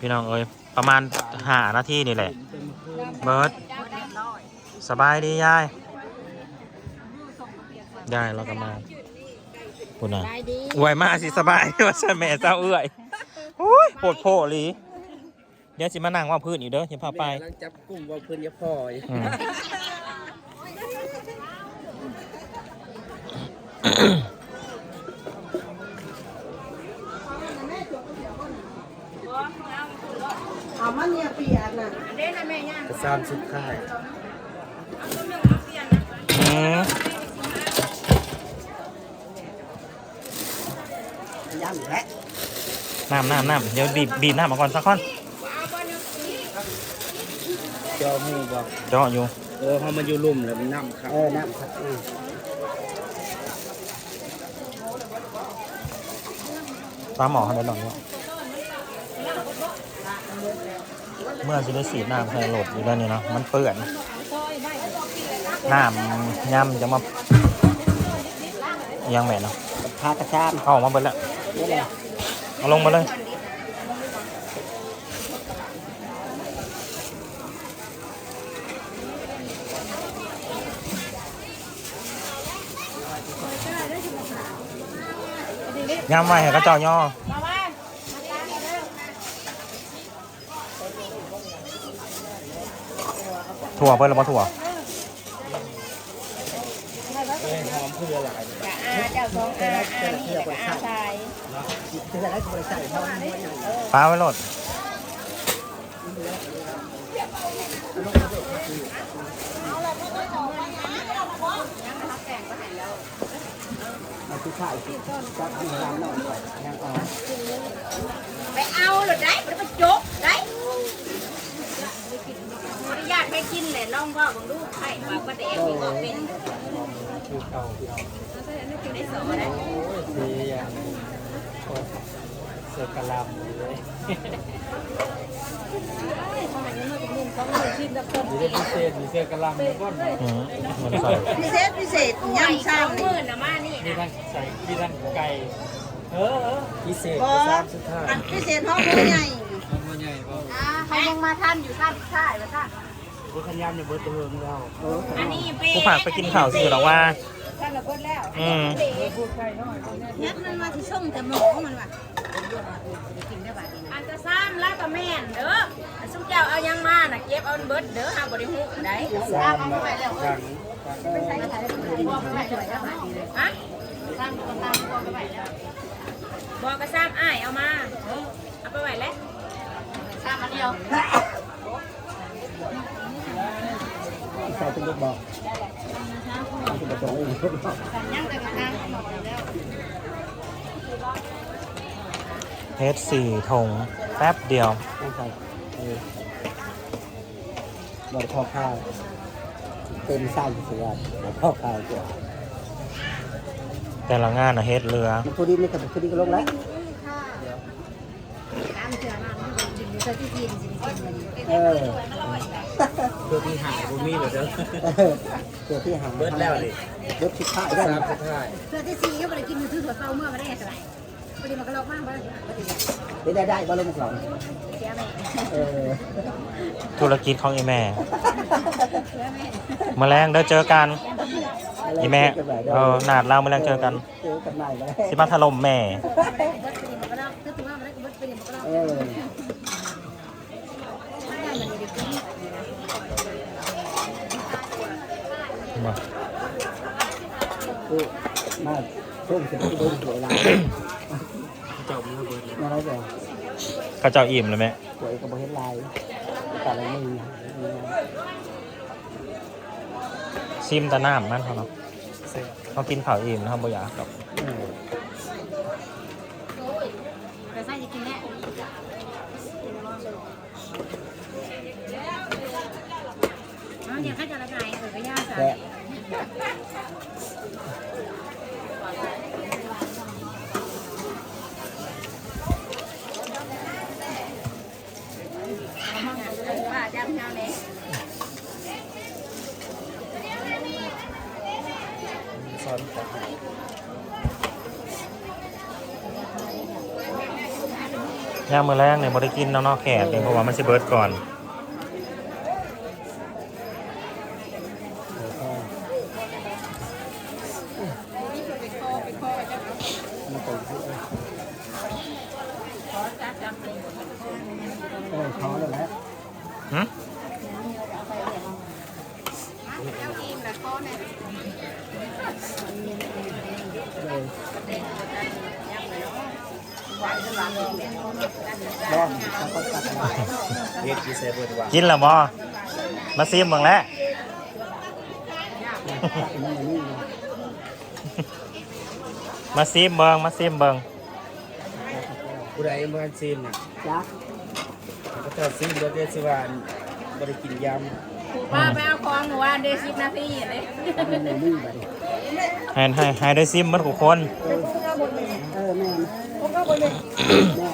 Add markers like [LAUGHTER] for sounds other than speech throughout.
พี่น้องเอ้ยประมาณหานาทีนี่แหละ เบิร์ดสบายดียายยายเราก็มาคุณน่ะได้ดีอวยมากสิสบายว่าฉันแม่เจ้าเอื้อยโอ้ยปวดโผล่ลีเดี๋ยวสิมานั่งว่าพื้นอีกเด้อสิพาไปกำลังจับกลุ่มว่าเพื่อนยาพ่อยอืม เอามันเนี่ยเปียกน่ะ กระซามสุดท้ายอืมย่ำและน้ำน้ำน้ำเดี๋ยวบีบบีบน้ำมาก่อนสักค่อนจอมูบอกเจาะอยู่ เออพอมันอยู่ลุ่มแล้วมันน้ำครับเออน้ำครับปลาหมอเขาได้หรอเนี่ย เมื่อจะได้สีดน้ำใส่โหลดอยู่แล้วนี่เนาะมันเปื่อนน้ำย่ำจะมายังแม่เนาะพากระซามเอาออกมาเบิดแล้วนี่แหละเอาลงมาเลยย่ำไว้ให้กระเจาะย่อ ถั่วเพิ่นหรือเปล่ถั่วออหอมเพื่ออะไรอาเจ้าสองอาอานี่แล้วก็อาชายเพื่ออะไรก็ใส่อมหัวปลาไว้โหลดเอาที่ข่ายจับที่ร้านหน่อยยังเอาไปเอาหรือได้มันไปจก ได้กไปกินแหละลองว่าผมดูกไข่ปลาประเดี๋ยวมีก็เป็นคือเก่าที่เอาได้สองได้โอ้ยดีอย่างเสือกระลำเลยมีได้พิเศษมีเสือกระลำแล้วก็อืมมันใส่พิเศษพิเศษย่ำซ้ำมื่นะมานี่มีทั้งใส่มีทั้งไก่เออเออพิเศษกระซามสุดท้ายอันพิเศษห้องผู้ใหญ่หัวใหญ่ป่ะอ่าเขายังมาท่านอยู่ท่านใช่ไหมท่าน รถขยามเนี่ยเบิร์ดเทิงเราอันนี้เป็นผู้ผักไปกินข้าวสิหรอว่าท่านระเบิดแล้วอืมยัดมันมาที่ช่องแต่หมูมันว่ะอันจะซ้ำแล้วก็แม่นเด้ออันสุเจ้าเอายังมาน่ะเก็บเอาเบิดเด้อหาบริหูได้สามครั้งฮะซ้ำก็ตามก็ไปแล้วบอกก็ซ้ำอ้ายเอามาเอาไปไว้แล้วซ้ำอันเดียว ใส่เป็นลูกบอกเป็นตัวเองยังแต่กระทางหมดแล้วเทสสี่ถงแป๊บเดียว ต้องใส่ดอกข้าวข้าวเต็มไส้นเสือดอกข้าวข้าวเกี่ยแต่ละงานนะเฮ็ดเรือ มันตัวนี้ไม่กับตัวนี้ก็ลงแล้ว เออตัวที่หายผมมีเหรอเด้อตัวที่หายเบิดแล้วดิเบิดสุดท้ายได้สุดท้ายเพื่อที่ซีก็ไปกินอยู่ที่สวนเฝ้าเมื่อมาได้ไงสบายพอดีมันก็ลอกมากบ้างได้ได้ได้บ้านลงสองเสียแม่เออธุรกิจของอีแม่แมาแรงเด้อเจอกันอีแม่เออนาดเราแมาแรงเจอกันเจอกันใหม่แล้วสิมาถล่มแม่เบิดเป็นมันก็ลอกถ้าถือว่ามันได้เบิดเป็นมันก็ลอก เออ มา คือมาช่วงจะไปดูสวยลายจบแล้วเบิดมาแล้วจ้ะเขาเจ้าอิ่มเลยไหมสวยกับบเฮ็ดลายแต่ละมือซิมแตะน้ำนั่นเขาเนาะเขากินข้าวอิ่มนะครับบ่อยากดอกแต่ไส้จะกินแน่เอาอย่างข้าจะละลายเออก็ยากจ้ะแซ่บว่าจำเช้านี้ซ้อนกันย่างมือแรกเนี่ยบ่ได้กินเนาะเนาะแขกเนี่ยเพราะว่ามันสิเบิร์ดก่อน หึ ลองเขาก็ตัดมา เฮ็ดที่ใส่เบิดว่า กินแล้วบ่มาซิมเบิ่งแล้ว [LAUGHS] ตัดมันอย่างนี้นะ มาซิม เบิ่งมาซิมเบิ่งผู้ใดบ่ทันซีมน่ะจ้าก็จะซีมเบิดได้สิว่าบ่ได้กินยถูกว่าไปเอาของหนูว่าเดซิบนาทีเลยตัดมันอย่างนี้ไปให้ให้ให้ได้ซิมหมดทุกคนเออแม่แม่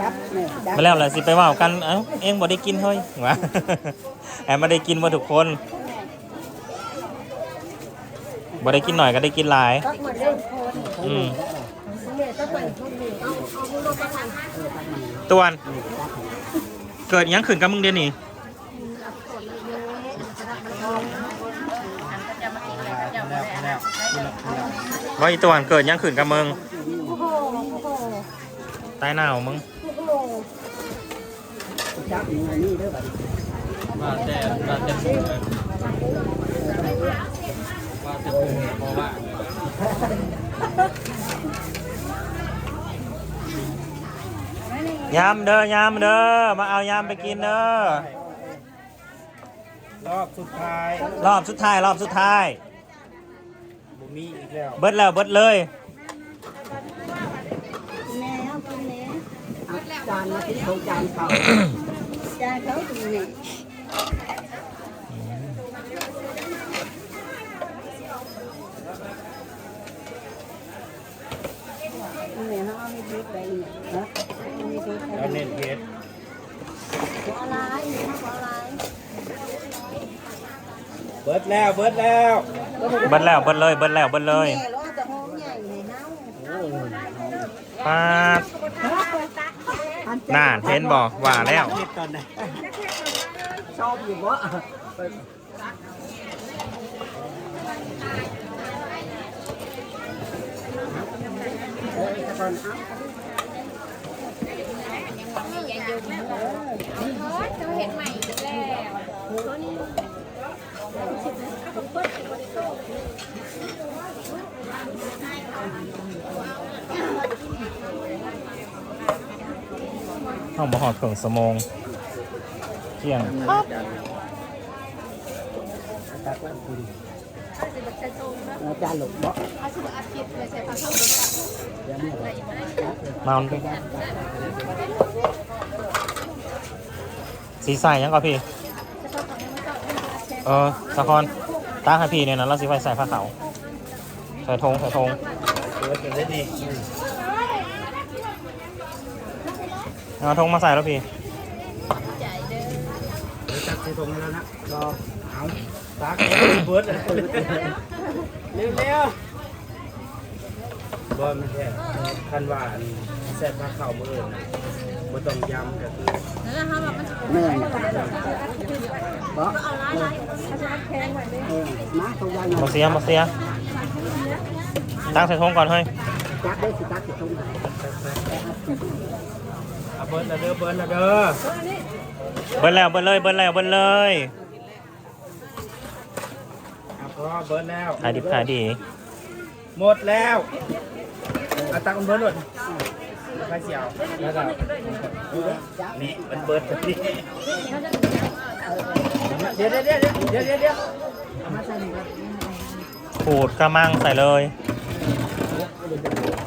ยับแม่ยับมาแล้วล่ะสิไปเว่ากันเอ้าเองบ่ได้กินเฮ้ยว่าแอบมาได้กินบ่ทุกคนบ่ได้กินหน่อยก็ได้กินหลายอืมตวนเกิดหยังขึ้นกับมึงเดี๋ยวนี้ำแล้วแล้วแล้วแล้วว่าอีตวน เกิดหยังขึ้นกับมึงตายหนาวมึงยับอย่างนี้เด้อบัดมาแต่มาแต่ปูมาแต่ปูเพราะว่า ยามเด้อยามเด้อมาเอายามไปกินเด้อรอบสุดท้ายรอบสุดท้ายรอบสุดท้ายบ่มีอีกแล้วเบิดแล้วเบิดเลยจานมาที่เขาจานเขาจานเขาตรงนี้เนี่ยเขาเอาไม่พริกไปเนี่ยนะไม่พริกไป แล้วเน้นเฮ็ด อะไรเขาอะไร เบิดแล้วเบิดแล้วเบิดแล้วเบิดเลยเบิดแล้วเบิดเลยแม่ร้อนจะหอมใหญ่เลยเนาปาดน่าเห็นบอกว่าแล้วเฮ็ดตอนไหนชอบอยู่วะเออตะกอนเอาเห็นใหม่อีกแล้ว ห้องบ่หอดเข่งสมงเที่ยงตักแล้วคุณอาจารย์หลบบ่เดี๋ยวนี้มาเอาสีใส่ยังก่อนพี่เออสะคอนตาให้พี่เนี่ยนะเราสิไว้ใส่ผ้าขาวใส่ธงใส่ธงเบิดกันได้นี่เอาธงมาใส่แล้วพี่เดี๋ยวตักใส่ถุงแล้วนะรอเอาตักเบิดเร็วเร็วบ่มันแท้คันว่าอันแซ่บผ้าขาวมื้ออื่นน่ะ บ่ต้องยำก็คือแล้วเขาบอกมันจะแม่บ่เออมาเขาวางมาเสียมาเสียตั้งใส่ธงก่อนเฮ้ยจักได้สิตักสิตรงไหนเอาเบิร์ดละเด้อเบิร์ดละเด้อเบิ้ลแล้วเบิ้ลเลยเบิ้ลแล้วเบิ้ลเลยเอาพอเบิร์ดแล้วขายดิบขายดี หมดแล้วเอาตังค์เบิร์ดหมด ไปเสียวแล้วก็นี่มันเบิร์ดนี่เดี๋ยวเดี๋ยวเดี๋ยวเดี๋ยวเดี๋ยวเดี๋ยวเอามาใส่นี่ครับขูดกระมังใส่เลย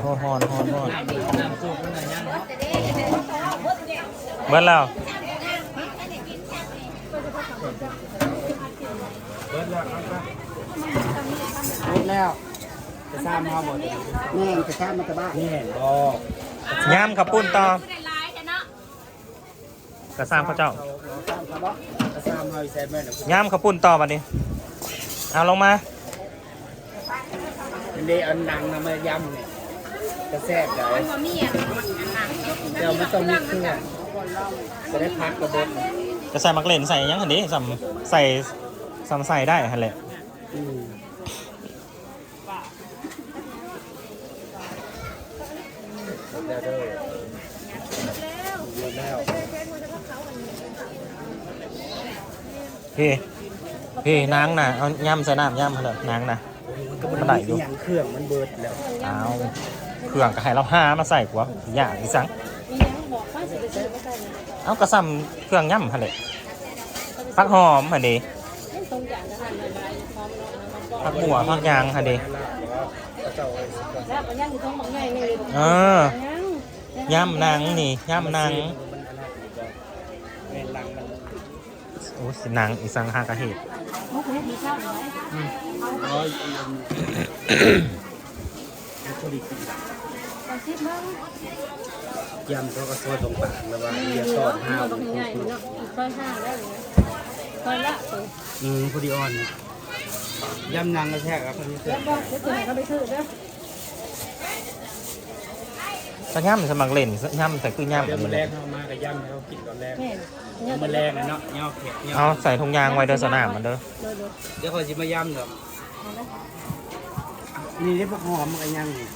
ฮอนฮอนฮอนฮอนน้ำซุปมันอะไรยังเบิ้ลแล้วเบิร์ดแล้วเอาไปหมดแล้วจะซ้ำมาหมดแม่จะข้ามมาตะบ้านนี่เห็นบอก ย่ำขับปุ้นต่อได้ลายเนาะกระซามข้าวเจ้าข้ามตะบ้านจะซ้ำมาอีกแซ่บแม่เดี๋ยวย่ำขับปุ้นต่อบัดนี้เอาลงมามันได้อันดังนะมายำเนี่ยจะแซ่บเลยมันบ่มีอะมันอันนั้นเดี๋ยวมันต้องมีเครื่องจะได้พักกระบดจะใส่มักเล่นใส่หยังหันดิสำใส่สำใส่ได้หันแหละอืม แล้วเด้อหมดแล้วพี่พี่นางน่ะเอาย่ำใส่น้ำย่ำหันเลยนางน่ะ มันได้อยู่อย่างเครื่องมันเบิดแล้วเอาเครื่องก็ให้เราห้ามาใส่กว่าอย่างอีสังมียังบอกว่าสิไปซื้อมาใส่เอากระซำเครื่องย่ำหันเลยผักหอมหันดิเล่นตรงอย่างจะหันอะไรพร้อมวผักบัวผักยางหันดิแล้วมันยังอยู่ตรงบางใหญ่นี่เออ ย่ำนางนี่ย่ำนางแม่นลังมันโอ้สินางอีสังหากระเหตุมุกนี้ดีเท่าไหร่ร้อยอันพอดีกินตอนคิดมั้งยำเขาก็ซอยตรงปากแล้วว่าเรียกตอนห้าวบางใหญ่เนาะซอยห้าได้เลยซอยละตัวอืมพอดีอ่อนยำนางกระแทกครับคนนี้เสร็แล้จวบอกเดี๋ยวตัวไหนก็ไปซื้อเด้อ ก็ย่ำสมัครเล่นย่ำใส่คือย่ำเดี๋ยวมัมันนเลแรยกเข้ามากับยำเขากินตอนแรกแม่เดี๋ยวมันแรงนะเนาะเนาะเผ็ดเนาะเอาใส่ถุงยางไว้เด้อสนามมันเด้อเด้อเด้อเดี๋ยวคอยจิมายำเนาะนี่ได้พวกหอมมันก็ยังนี่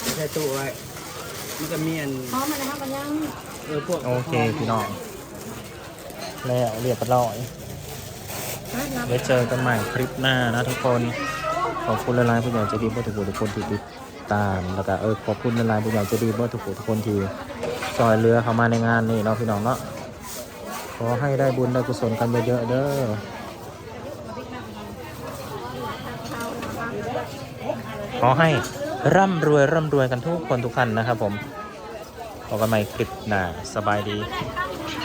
ไม่ใช่ตู้ไว้มันก็มีอันพร้อมนะครับมันยังเออพวกโอเคพี่น้องแล้วเรียบร้อยไว้เจอกันใหม่คลิปหน้านะทุกคน ขอบคุณละลายผู้ใหญ่ใจดีเพื่อทุกผู้ทุกคนที่ติดตามแล้วก็เออขอบคุณละลายผู้ใหญ่ใจดีเพื่อทุกผู้ทุกคนที่ซอยเรือเข้ามาในงานนี่เนาะพี่น้องเนาะขอให้ได้บุญได้กุศลกันเยอะๆเด้อขอให้ร่ำรวยร่ำรวยกันทุกคนทุกท่านนะครับผมพบกันใหม่คลิปหน้าสบายดี